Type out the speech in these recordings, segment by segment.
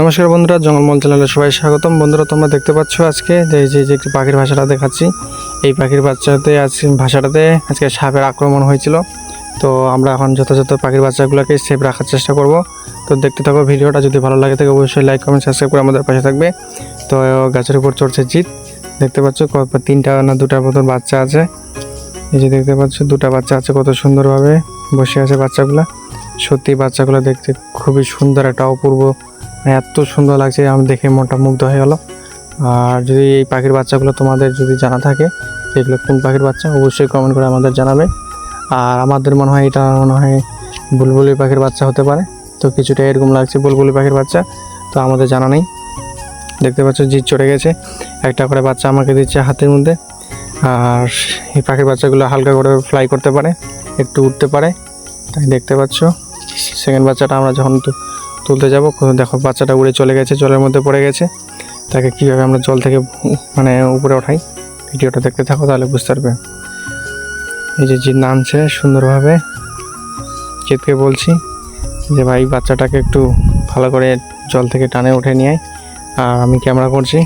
নমস্কার বন্ধুরা জঙ্গলমল চ্যানেলে সবাই স্বাগতম। বন্ধুরা, তোমরা দেখতে পাচ্ছ আজকে যে যে যে একটি পাখির ভাষাটা দেখাচ্ছি। এই পাখির বাচ্চাতে আজ, ভাষাটাতে আজকে সাপের আক্রমণ হয়েছিল। তো আমরা এখন যথাযথ পাখির বাচ্চাগুলোকে সেফ রাখার চেষ্টা করব। তো দেখতে থাকো ভিডিওটা, যদি ভালো লাগে থাকে অবশ্যই লাইক কমেন্ট সাবস্ক্রাইব করে আমাদের পাশে থাকবে। তো গাছের উপর চড়ছে জিত দেখতে পাচ্ছ তিনটা না দুটার মতন বাচ্চা আছে। এই যে দেখতে পাচ্ছ দুটা বাচ্চা আছে, কত সুন্দরভাবে বসে আছে বাচ্চাগুলা। সত্যি বাচ্চাগুলো দেখতে খুবই সুন্দর, একটা অপূর্ব এত সুন্দর লাগছে, আমি দেখে মনটা মুগ্ধ হয়ে গেল। আর যদি এই পাখির বাচ্চাগুলো তোমাদের যদি জানা থাকে এগুলো কোন পাখির বাচ্চা, অবশ্যই কমেন্ট করে আমাদের জানাবে। আর আমাদের মনে হয় এটা মনে হয় বুলবুলি পাখির বাচ্চা হতে পারে। তো কিছুটা এরকম লাগছে বুলবুলি পাখির বাচ্চা, তো আমাদের জানা নেই। দেখতে পাচ্ছ জিত চড়ে গেছে। একটা করে বাচ্চা আমাকে দিচ্ছে হাতের মধ্যে। আর এই পাখির বাচ্চাগুলো হালকা করে ফ্লাই করতে পারে, একটু উঠতে পারে। তাই দেখতে পাচ্ছ সেকেন্ড বাচ্চাটা আমরা যখন তুলতে যাব। দেখো বাচ্চাটা উড়ে চলে গেছে, জলের মধ্যে পড়ে গেছে। তাকে কীভাবে আমরা জল থেকে মানে উপরে ওঠাই, ভিডিওটা দেখতে থাকো তাহলে বুঝতে পারবে। এই যে জিত নামছে সুন্দরভাবে। জিতকে বলছি যে, ভাই, বাচ্চাটাকে একটু ভালো করে জল থেকে টানে, উঠে নিয়ে আর আমি ক্যামেরা করছি।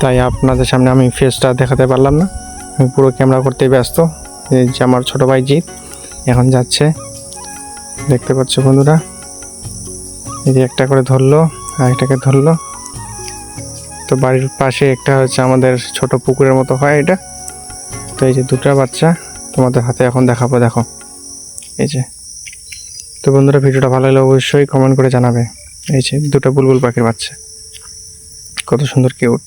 তাই আপনাদের সামনে আমি ফেসটা দেখাতে পারলাম না। আমি পুরো ক্যামেরা করতে ব্যস্ত। যে আমার ছোটো ভাই জিৎ, এখন যাচ্ছে। দেখতে পাচ্ছ বন্ধুরা এই যে একটা করে ধরলো আরেকটাকে ধরলো। তো বাড়ির পাশে একটা হচ্ছে আমাদের ছোট পুকুরের মতো হয় এটা। তো এই যে দুটা বাচ্চা তোমাদের হাতে এখন দেখাবো, দেখো। এই যে। তো বন্ধুরা, ভিডিওটা ভালো লাগলে অবশ্যই কমেন্ট করে জানাবে। এই যে দুটো বুলবুল পাখির বাচ্চা। কত সুন্দর কিউট